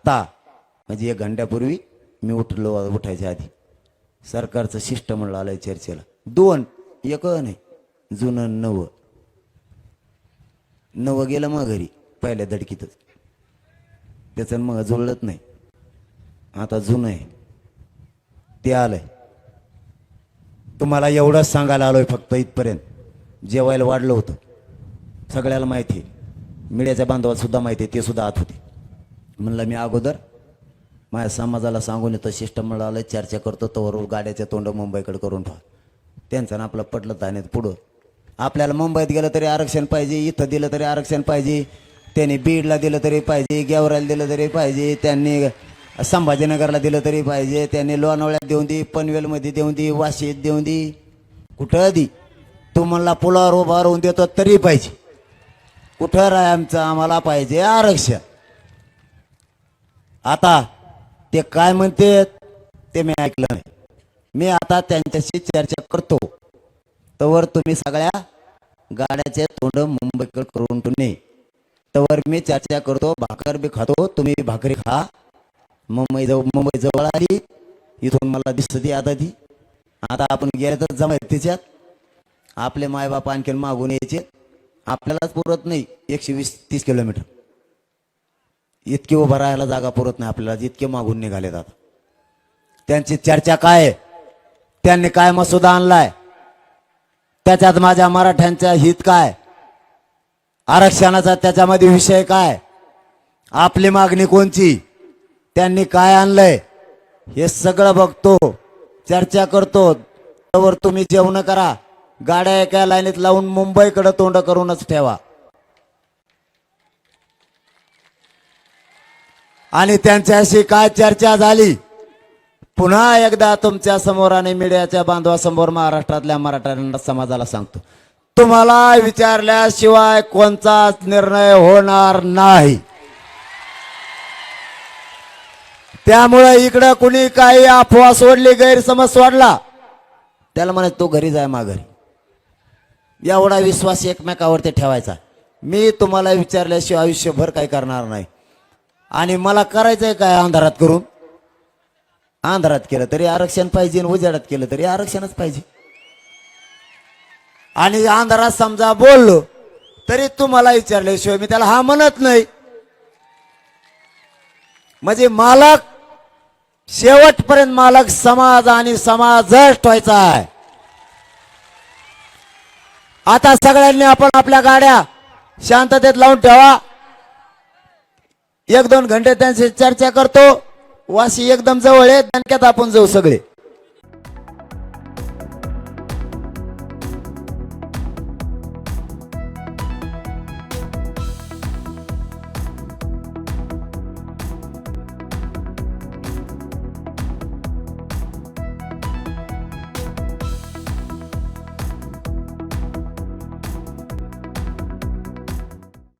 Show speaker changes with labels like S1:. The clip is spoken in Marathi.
S1: आत्ता म्हणजे एक घंट्यापूर्वी मी उठलो उठायच्या आधी. सरकारचं शिष्टमंडळ आलंय चर्चेला. दोन एक नाही जुनं नवं. नवं गेलं मग घरी पहिल्या धडकीतच त्याचं मग जुळलंच नाही. आता जुनं आहे. ते आलंय. तुम्हाला एवढंच सांगायला आलोय फक्त इथपर्यंत. जेवायला वाढलं होतं. सगळ्याला माहिती आहे. मीडियाच्या बांधवात सुद्धा माहिती आहे ते सुद्धा आत होते. म्हणलं मी अगोदर माझ्या समाजाला सांगून येतो शिष्टमंडळाला चर्चा करतो तोवर गाड्याच्या तोंड मुंबईकडे करून ठेवा त्यांचं ना आपलं पटलं तर पुढं. आपल्याला मुंबईत गेलं तरी आरक्षण पाहिजे इथं दिलं तरी आरक्षण पाहिजे त्यांनी बीडला दिलं तरी पाहिजे गेवराला दिलं तरी पाहिजे त्यांनी संभाजीनगरला दिलं तरी पाहिजे त्यांनी लोणावळ्यात देऊन दे पनवेलमध्ये देऊन दे वाशीत देऊन दे. कुठं दी? तू म्हणला पुलावर उभा राहून देतो तरी पाहिजे. कुठं राय आमचं? आम्हाला पाहिजे आरक्षण. आता ते काय म्हणते ते मी ऐकलं नाही. मी आता त्यांच्याशी चर्चा करतो. तवर तुम्ही सगळ्या गाड्याचे तोंड मुंबईकडे करून तुम्ही. तवर मी चर्चा करतो भाकर बी खातो तुम्ही भाकरी खा. मुंबई जवळ मुंबई जवळ आली इथून मला दिसते आता ती. आता आपण गेलं तर जमा तिच्यात. आपले मायबाप आणखीन मागून यायचे. आपल्यालाच पुरत नाही एकशे वीस तीस किलोमीटर. इतके उभं राहायला जागा पुरत नाही आपल्याला इतके मागून निघाले जात त्यांची चर्चा काय आहे? त्यांनी काय मसुदा आणलाय? त्याच्यात माझ्या मराठ्यांच्या हित काय? आरक्षणाचा त्याच्यामध्ये विषय काय? आपली मागणी कोणची? त्यांनी काय आणलंय? हे सगळं बघतो चर्चा करतो. तवर तुम्ही जेवण करा. गाड्या एका लाईनीत लावून मुंबईकडे तोंड करूनच ठेवा. आणि त्यांच्याशी काय चर्चा झाली? पुन्हा एकदा तुमच्यासमोर आणि मीडियाच्या बांधवासमोर महाराष्ट्रातल्या मराठा समाजाला सांगतो. तुम्हाला विचारल्याशिवाय कोणताच निर्णय होणार नाही. त्यामुळे इकडं कुणी काही अफवा सोडली गैरसमज सोडला त्याला म्हणे तो घरी जाय माघारी. एवढा विश्वास एकमेकावरती ठेवायचा. मी तुम्हाला विचारल्याशिवाय आयुष्यभर काही करणार नाही. आणि मला करायचंय काय अंधारात करून? अंधारात केलं तरी आरक्षण पाहिजे आणि उजेडात केलं तरी आरक्षणच पाहिजे. आणि अंधारात समजा बोललो तरी तुम्हाला विचारल्याशिवाय मी त्याला हा म्हणत नाही. म्हणजे मालक शेवटपर्यंत मालक समाज आणि समाजच व्हायचा आहे. आता सगळ्यांनी आपण आपल्या गाड्या शांततेत लावून ठेवा. एक दोन घंटे त्यांची चर्चा करतो. वाशी एकदम जवळ आहे दणक्यात आपण जाऊ सगळे.